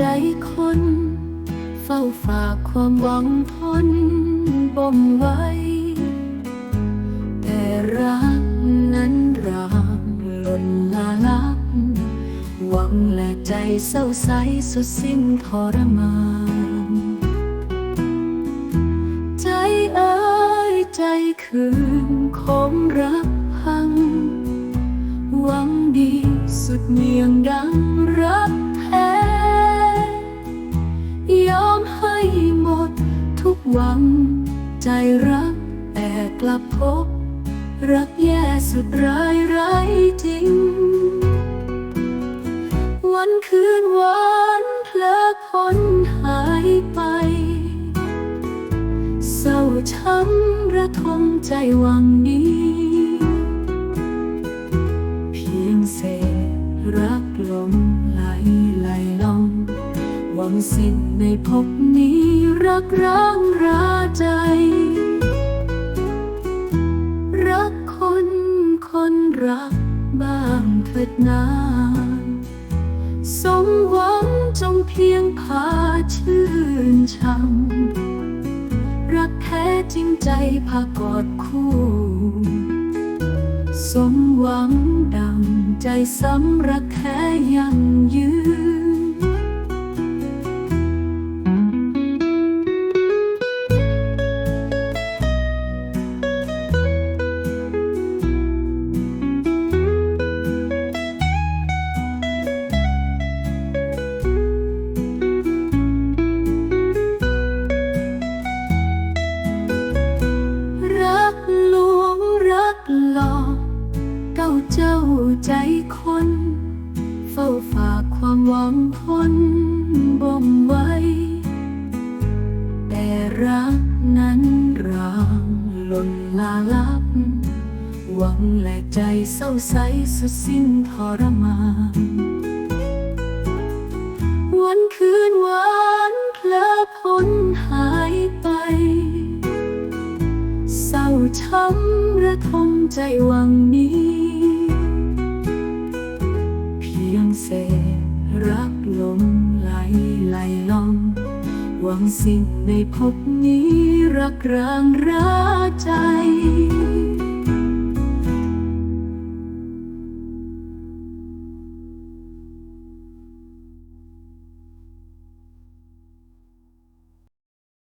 ใจคน เฝ้าฝากความหวังพ้นบ่มไว้ แต่รักนั้นรางหล่นลาลับ หวังและใจเศร้าใสสุดสิ้นทรมานใจเอ้ยใจคืนของรักพัง หวังดีสุดเมียงดังรัก หวัง ใจรักแต่กลับพบ รักแย่สุดร้ายร้ายจริง วันคืนวันเพลอพ้นหายไป เศร้าช้ำระทมใจหวังนี้ เพียงเศษรักลมไหลไหลลอง หวังสิ้นในภพนี้ รักร้างราใจ รักคนคนรักบ้างเถิดนาสมหวังจงเพียงพาชื่นช่ำรักแท้จริงใจพากอดคู่สมหวังดังใจซ้ำรักแท้ย เจ้าใจคน เฝ้าฝากความหวังพ้นบ่มไว้ แต่รักนั้นรางหล่นลาลับ หวังและใจเศร้าใสสุดสิ้นทรมานวันคืนวันเพลอพ้นหายไปเศร้าช้ำระทมใจหวังนี้ หวังสิ้นในภพนี้รักร้างราใจ